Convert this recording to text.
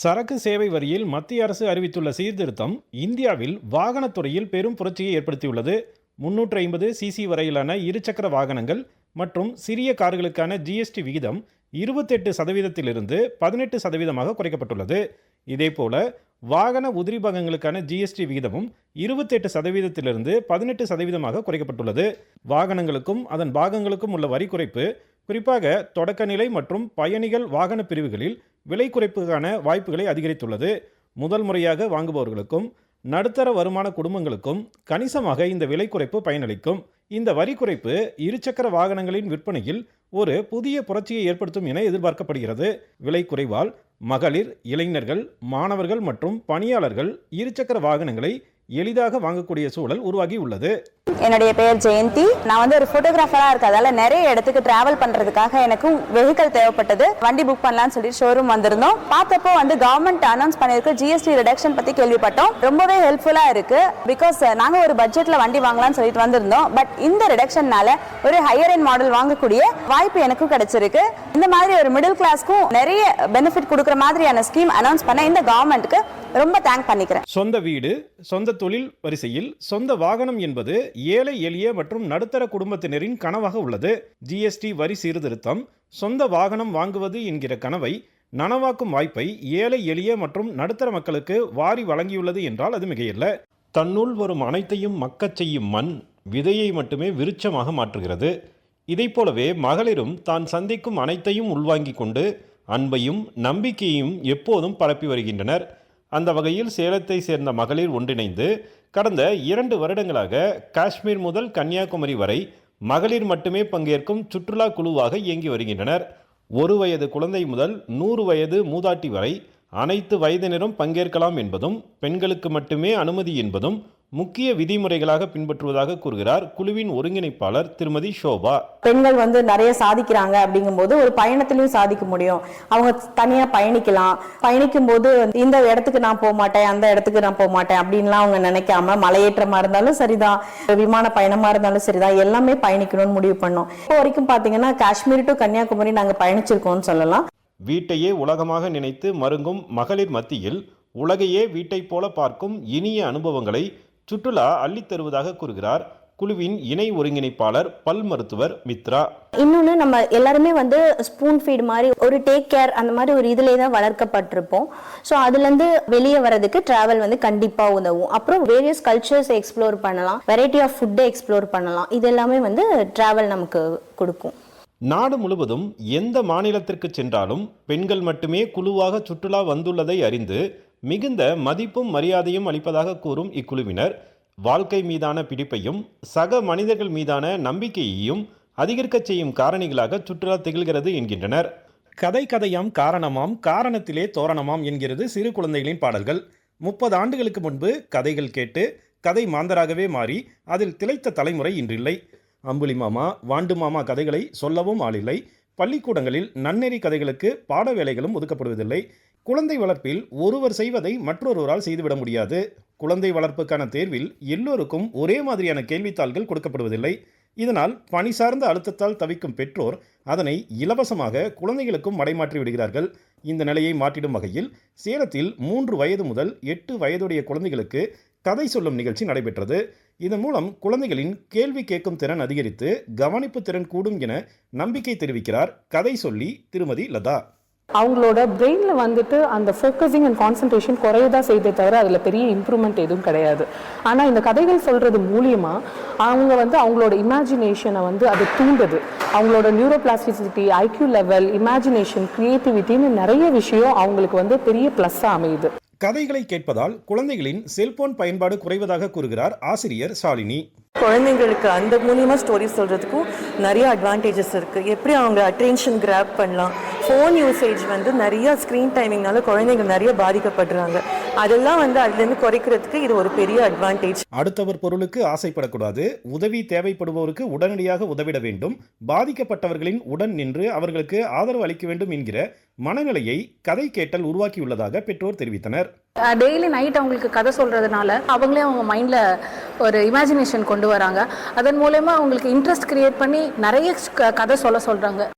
சரக்கு சேவை வரியில் மத்திய அரசு அறிவித்துள்ள சீர்திருத்தம் இந்தியாவில் வாகனத்துறையில் பெரும் புரட்சியை ஏற்படுத்தியுள்ளது. முன்னூற்று ஐம்பது சிசி வரையிலான இருசக்கர வாகனங்கள் மற்றும் சிறிய கார்களுக்கான ஜிஎஸ்டி விகிதம் இருபத்தெட்டு சதவீதத்திலிருந்து பதினெட்டு சதவீதமாக குறைக்கப்பட்டுள்ளது. இதேபோல வாகன உதிரி பாகங்களுக்கான ஜிஎஸ்டி விகிதமும் இருபத்தெட்டு சதவீதத்திலிருந்து பதினெட்டு சதவீதமாக குறைக்கப்பட்டுள்ளது. வாகனங்களுக்கும் அதன் பாகங்களுக்கும் உள்ள வரி குறைப்பு குறிப்பாக தொடக்கநிலை மற்றும் பயணிகள் வாகன பிரிவுகளில் விலை குறைப்புக்கான வாய்ப்புகளை அதிகரித்துள்ளது. முதல் முறையாக வாங்குபவர்களுக்கும் நடுத்தர வருமான குடும்பங்களுக்கும் கணிசமாக இந்த விலை குறைப்பு பயனளிக்கும். இந்த வரி குறைப்பு இருசக்கர வாகனங்களின் விற்பனையில் ஒரு புதிய புரட்சியை ஏற்படுத்தும் என எதிர்பார்க்கப்படுகிறது. விலை குறைவால் மகளிர் இளைஞர்கள் மாணவர்கள் மற்றும் பணியாளர்கள் இருசக்கர வாகனங்களை எளிதாக வாங்கக்கூடிய சூழல் உருவாகி உள்ளது என்னுடைய பெயர் ஜெயந்தி. நான் வந்து ஒரு ஃபோட்டோகிராஃபராக இருக்கிறதால நிறைய இடத்துக்கு டிராவல் பண்ணுறதுக்காக எனக்கும் வெஹிக்கல் தேவைப்பட்டது. வண்டி புக் பண்ணலாம்னு சொல்லி ஷோரூம் வந்திருந்தோம். பார்த்தப்போ வந்து கவர்மெண்ட் அனௌன்ஸ் பண்ணியிருக்க. ஜிஎஸ்டி ரிடக்ஷன் பற்றி கேள்விப்பட்டோம். ரொம்பவே ஹெல்ப்ஃபுல்லாக இருக்கு. பிகாஸ் நாங்கள் ஒரு பட்ஜெட்டில் வண்டி வாங்கலாம்னு சொல்லிட்டு வந்திருந்தோம். பட் இந்த ரிடக்ஷன்னால ஒரு ஹையர் எண்ட் மாடல் வாங்கக்கூடிய வாய்ப்பு எனக்கும் கிடைச்சிருக்கு. இந்த மாதிரி ஒரு மிடில் கிளாஸ்க்கும் நிறைய பெனிஃபிட் கொடுக்குற மாதிரியான ஸ்கீம் அனௌன்ஸ் பண்ண இந்த கவர்மெண்ட்டுக்கு ரொம்ப தேங்க் பண்ணிக்கிறேன். சொந்த வீடு சொந்த தொழில் வரிசையில் சொந்த வாகனம் என்பது ஏழை எளிய மற்றும் நடுத்தர குடும்பத்தினரின் கனவாக உள்ளது. ஜிஎஸ்டி வரி சீர்திருத்தம் சொந்த வாகனம் வாங்குவது என்கிற கனவை நனவாக்கும் வாய்ப்பை ஏழை எளிய மற்றும் நடுத்தர மக்களுக்கு வாரி வழங்கியுள்ளது என்றால் அது மிகையல்ல. தன்னுள் வரும் அனைத்தையும் மக்கச் செய்யும் மண் விதையை மட்டுமே விருட்சமாக மாற்றுகிறது. இதைப் போலவே மகளிரும் தான் சந்திக்கும் அனைத்தையும் உள்வாங்கிக் கொண்டு அன்பையும் நம்பிக்கையையும் எப்போதும் பரப்பி வருகின்றனர். அந்த வகையில் சேலத்தை சேர்ந்த மகளிர் ஒன்றிணைந்து கடந்த இரண்டு வருடங்களாக காஷ்மீர் முதல் கன்னியாகுமரி வரை மகளிர் மட்டுமே பங்கேற்கும் சுற்றுலா குழுவாக இயங்கி வருகின்றனர். ஒரு வயது குழந்தை முதல் நூறு வயது மூதாட்டி வரை அனைத்து வயதினரும் பங்கேற்கலாம் என்பதும் பெண்களுக்கு மட்டுமே அனுமதி என்பதும் முக்கிய விதிமுறைகளாக பின்பற்றுவதாக கூறுகிறார் குழுவின் ஒருங்கிணைப்பாளர் திருமதி ஷோபா. பெண்கள் வந்து நிறைய சாதிக்கிறாங்க அப்படிங்கும்போது ஒரு பயணத்திலையும் சாதிக்க முடியும். அவங்க தனியா பயணிக்கலாம். பயணிக்கும் போது இந்த இடத்துக்கு நான் போக மாட்டேன் அந்த இடத்துக்கு நான் போக மாட்டேன் அப்படின்லாம் அவங்க நினைக்காம மலையேற்றமா இருந்தாலும் சரிதான். விமான பயணமா இருந்தாலும் சரிதான். எல்லாமே பயணிக்கணும்னு முடிவு பண்ணோம். இப்போ வரைக்கும் பாத்தீங்கன்னா காஷ்மீர் டு கன்னியாகுமரி நாங்க பயணிச்சிருக்கோம்னு சொல்லலாம். வீட்டையே உலகமாக நினைத்து மருங்கும் மகளிர் மத்தியில் உலகையே வீட்டைப் போல பார்க்கும் இனிய அனுபவங்களை சுற்றுலா அள்ளித் தருவதாக கூறுகிறார். குழுவின் இணை ஒருங்கிணைப்பாளர் பல் மருத்துவர் மித்ரா. இன்னொன்று நம்ம எல்லாருமே வந்து ஸ்பூன் ஃபீட் மாதிரி ஒரு டேக் கேர் அந்த மாதிரி ஒரு இதிலே தான் வளர்க்கப்பட்டிருப்போம். ஸோ அதுலேருந்து வெளியே வரதுக்கு ட்ராவல் வந்து கண்டிப்பாக உதவும். அப்புறம் வேரியஸ் கல்ச்சர்ஸ் எக்ஸ்ப்ளோர் பண்ணலாம். வெரைட்டி ஆஃப் ஃபுட்டை எக்ஸ்ப்ளோர் பண்ணலாம். இது எல்லாமே வந்து ட்ராவல் நமக்கு கொடுக்கும். நாடு முழுவதும் எந்த மாநிலத்திற்கு சென்றாலும் பெண்கள் மட்டுமே குழுவாக சுற்றுலா வந்துள்ளதை அறிந்து மிகுந்த மதிப்பும் மரியாதையும் அளிப்பதாக கூறும் இக்குழுவினர். வாழ்க்கை மீதான பிடிப்பையும் சக மனிதர்கள் மீதான நம்பிக்கையையும் அதிகரிக்கச் செய்யும் காரணிகளாக சுற்றுலா திகழ்கிறது என்கின்றனர். கதை கதையாம் காரணமாம் காரணத்திலே தோரணமாம் என்கிறது சிறு குழந்தைகளின் பாடல்கள். முப்பது ஆண்டுகளுக்கு முன்பு கதைகள் கேட்டு கதை மாந்தராகவே மாறி அதில் திளைத்த தலைமுறை இன்றில்லை. அம்புலி மாமா வாண்டு மாமா கதைகளை சொல்லவும் ஆளில்லை. பள்ளிக்கூடங்களில் நன்னெறி கதைகளுக்கு பாட வேலைகளும் ஒதுக்கப்படுவதில்லை. குழந்தை வளர்ப்பில் ஒருவர் செய்வதை மற்றொருவரால் செய்துவிட முடியாது. குழந்தை வளர்ப்புக்கான தேர்வில் எல்லோருக்கும் ஒரே மாதிரியான கேள்வித்தாள்கள் கொடுக்கப்படுவதில்லை. இதனால் பணி சார்ந்த அழுத்தத்தால் தவிக்கும் பெற்றோர் அதனை இலவசமாக குழந்தைகளுக்கும் மடைமாற்றி விடுகிறார்கள். இந்த நிலையை மாற்றிடும் வகையில் சேலத்தில் மூன்று வயது முதல் எட்டு வயதுடைய குழந்தைகளுக்கு கதை சொல்லும் நிகழ்ச்சி நடைபெற்றது. இதன் மூலம் குழந்தைகளின் கேள்வி கேட்கும் திறன் அதிகரித்து கவனிப்பு திறன் கூடும் என நம்பிக்கை தெரிவிக்கிறார் கதை சொல்லி திருமதி லதா. அவங்களோட பிரெயினில் வந்துட்டு அந்த ஃபோக்கஸிங் அண்ட் கான்சன்ட்ரேஷன் குறையதான் செய்தே தவிர அதில் பெரிய இம்ப்ரூவ்மெண்ட் எதுவும் கிடையாது. ஆனால் இந்த கதைகள் சொல்கிறது மூலியமா அவங்க வந்து அவங்களோட இமேஜினேஷனை வந்து அது தூண்டுது. அவங்களோட நியூரோபிளாஸ்டிசிட்டி ஐக்யூ லெவல் இமேஜினேஷன் க்ரியேட்டிவிட்டின்னு நிறைய விஷயம் அவங்களுக்கு வந்து பெரிய ப்ளஸ்ஸாக அமையுது. கதைகளை கேட்பதால் குழந்தைகளின் செல்போன் பயன்பாடு குறைவதாக கூறுகிறார் ஆசிரியர் சாலினி குழந்தைங்களுக்கு அந்த மூலியமா ஸ்டோரி சொல்றதுக்கும் நிறைய அட்வான்டேஜஸ் இருக்கு. எப்படி அவங்க அட்டென்ஷன் கிராப் பண்ணலாம்? ஃபோன் யூசேஜ் வந்து நிறைய ஸ்க்ரீன் டைமிங்னால குழந்தைங்க நிறைய பாதிக்கப்படுறாங்க. அதெல்லாம் வந்து அதுலேருந்து குறைக்கிறதுக்கு இது ஒரு பெரிய அட்வான்டேஜ் அடுத்தவர் பொருளுக்கு ஆசைப்படக்கூடாது. உதவி தேவைப்படுபவருக்கு உடனடியாக உதவிட வேண்டும். பாதிக்கப்பட்டவர்களின் உடன் நின்று அவர்களுக்கு ஆதரவு அளிக்க வேண்டும் என்கிற மனநிலையை கதை கேட்டல் உருவாக்கியுள்ளதாக பெற்றோர் தெரிவித்தனர். டெய்லி நைட் அவங்களுக்கு கதை சொல்கிறதுனால அவங்களே அவங்க மைண்டில் ஒரு இமேஜினேஷன் கொண்டு வராங்க. அதன் மூலயமா அவங்களுக்கு இன்ட்ரெஸ்ட் கிரியேட் பண்ணி நிறைய க- கதை சொல்ல சொல்கிறாங்க